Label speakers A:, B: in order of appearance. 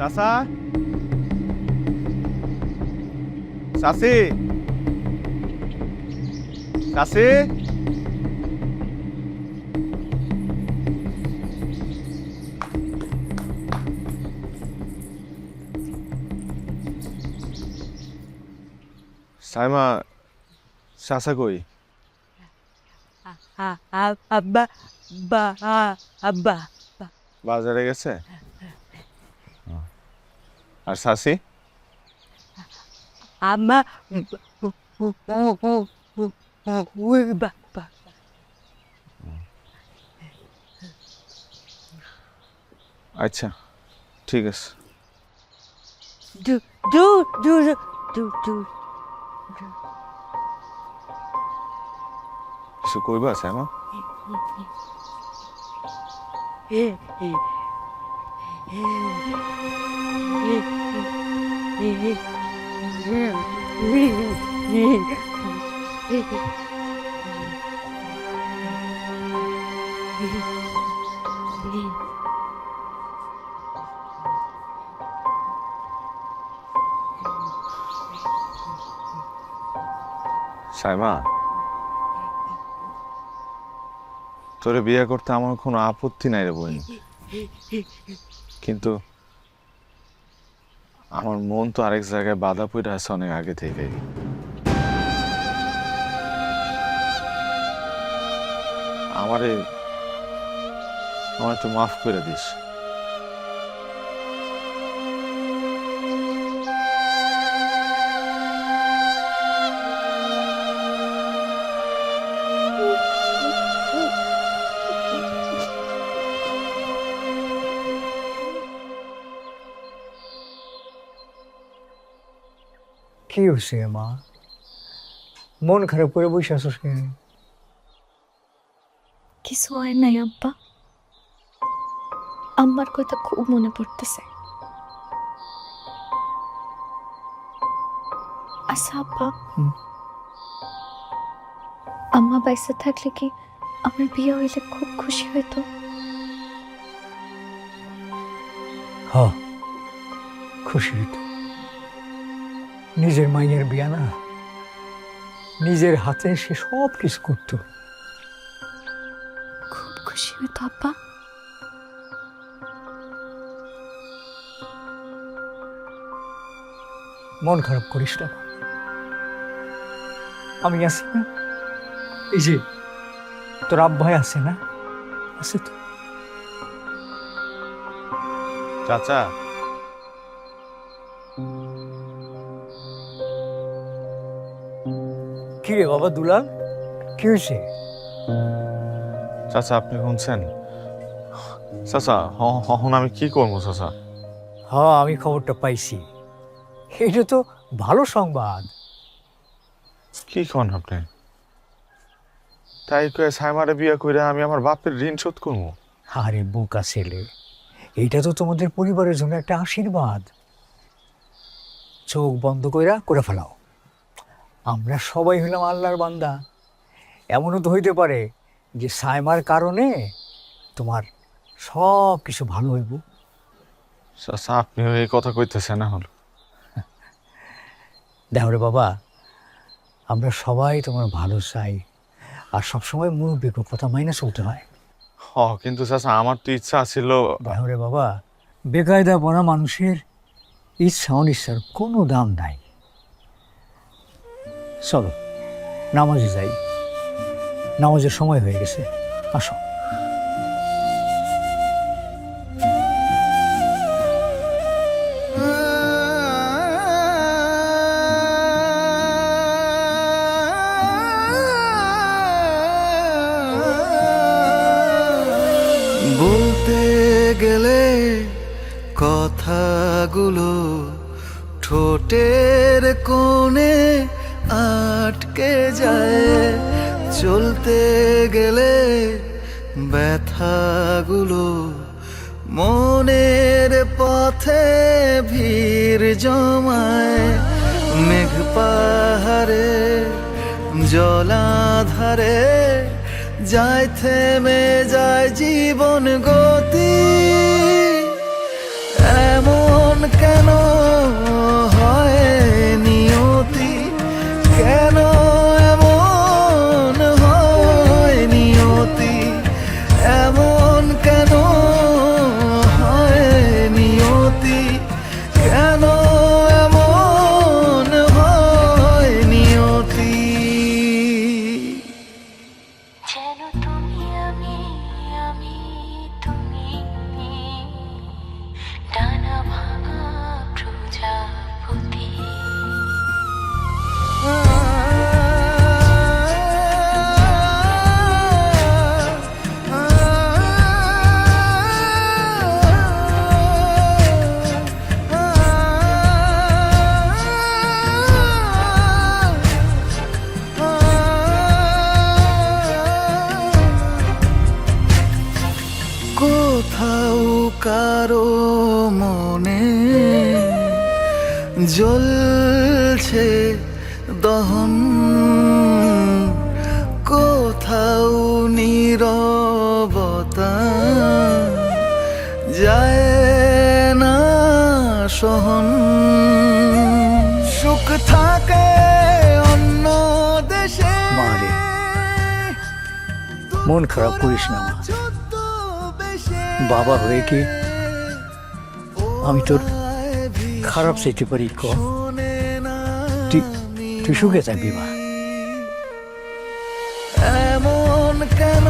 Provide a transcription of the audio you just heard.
A: চাচা? চাচি? চাচি? সাইমা চাচা কই?
B: আব্বা বা আব্বা
A: বাজারে গেছে? আর শাসি
B: ওই বাবা
A: আচ্ছা ঠিক আছে।
B: দু দু দু দু দু
A: কিছু কইবা আছে
B: এ
A: সাইমা তোরে বিয়ে করতে আমার কোনো আপত্তি নাই রে বোন কিন্তু আমার মন তো আরেক জায়গায় বাধা পড়ে আছে অনেক আগে থেকে আমারে, আমার একটু মাফ করে দিস।
C: কি হয়েছে মা? মন খারাপ করে বসে আসোস কেন?
D: কিছু হয় নাই আব্বা। আম্মার কথা খুব মনে পড়তেছে। আচ্ছা আব্বা। আম্মা বাইসে থাকলে কি আমার বিয়ে হইলে খুব খুশি হইতো?
C: হ খুশি হইতো। নিজের মাইয়ের বিয়া না নিজের হাতে সে সব কিছু করতো।
D: খুব খুশি হইতো আব্বা।
C: মন খারাপ করিস না। আমি আছি না। এই যে তোর আব্বাই আছে না? আছে তো।
A: চাচা
C: কি রে বাবা দুলাল কি হয়েছে?
A: চাচা আপনি শুনছেন? চাচা হন আমি কি করব চাচা?
C: হ আমি খবরটা পাইছি। এটা তো ভালো সংবাদ।
A: কি কন আপনি? তাই কয়ে সাইমারে বিয়ে কইরা আমি আমার বাপের ঋণ শোধ করব?
C: আরে বোকা ছেলে এইটা তো তোমাদের পরিবারের জন্য একটা আশীর্বাদ। চোখ বন্ধ কইরা করে ফেলাও। আমরা সবাই হলাম আল্লাহর বান্দা। এমনও তো হইতে পারে যে সাইমার কারণে তোমার সব কিছু ভালো হইব।
A: চাচা আপনি এই কথা কইতেছেন না হল
C: দেখো রে বাবা আমরা সবাই তোমার ভালো চাই। আর সবসময় মুরব্বীর কথা মাইনে চলতে হয়।
A: হ কিন্তু চাচা আমার তো ইচ্ছা ছিল
C: দেখো রে বাবা বেকায়দা পড়া মানুষের ইচ্ছা অনিচ্ছার কোনো দাম নাই। চলো নামাজে যাই। নামাজের সময় হয়ে গেছে আসো।
E: বলতে গেলে কথাগুলো ঠোঁটের কোণে আটকে যায়। চলতে গেলে ব্যথাগুলো মনের পথে ভিড় জমায়। মেঘ পাহাড়ে, জলাধারে, যায় থেমে যায় জীবন গতি। কোথাও কারও মনে জ্বলছে দহন। কোথাও নিরবতা যায় না সহন। সুখ থাকে অন্য দেশে।
C: মন খারাপ করিস না মা বাবা হয়ে কি আমি তোর খারাপ চাইতে পারি, ক। তুই তুই সুখে থাকবি, মা।
E: এমন কেন